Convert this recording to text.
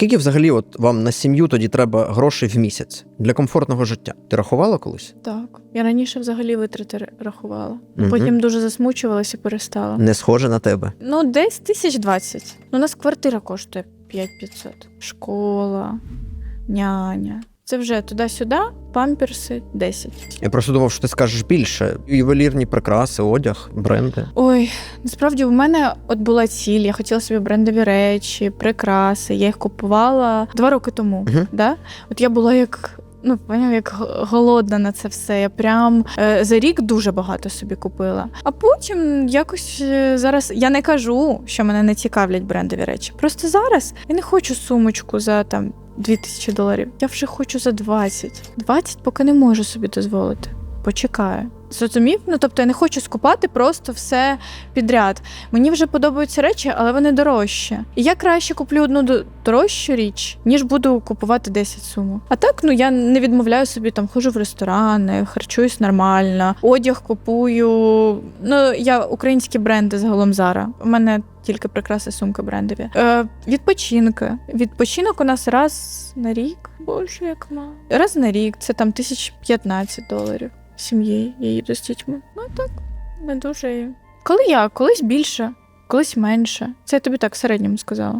Скільки взагалі от вам на сім'ю тоді треба грошей в місяць для комфортного життя? Ти рахувала колись? Так. Я раніше взагалі витрати рахувала. Угу. Потім дуже засмучувалася і перестала. Не схоже на тебе. Ну, десь тисяч двадцять. Ну, у нас квартира коштує 5500. Школа, няня. Це вже туди-сюди, памперси 10. Я просто думав, що ти скажеш більше. Ювелірні прикраси, одяг, бренди. Ой, насправді у мене от була ціль. Я хотіла собі брендові речі, прикраси. Я їх купувала два роки тому. Мгм. Да? От я була як. Ну, поняв, як голодна на це все. Я прям е, за рік дуже багато собі купила. А потім якось е, зараз я не кажу, що мене не цікавлять брендові речі. Просто зараз я не хочу сумочку за там 2000 доларів. Я вже хочу за 20. 20 поки не можу собі дозволити. Почекаю. Зрозумів? Ну тобто я не хочу скупати просто все підряд. Мені вже подобаються речі, але вони дорожчі. І я краще куплю одну до- дорожчу річ, ніж буду купувати 10 сумок. А так, ну я не відмовляю собі там, ходжу в ресторани, харчуюсь нормально, одяг купую. Ну я українські бренди загалом Зара. У мене тільки прикраси сумки брендові. Е, відпочинки. Відпочинок у нас раз на рік. Боже, як мало. Раз на рік це там 1015 доларів сім'єю. Я їду з дітьми. Ну так, не дуже. Коли я, колись більше, колись менше. Це я тобі так в середньому сказала.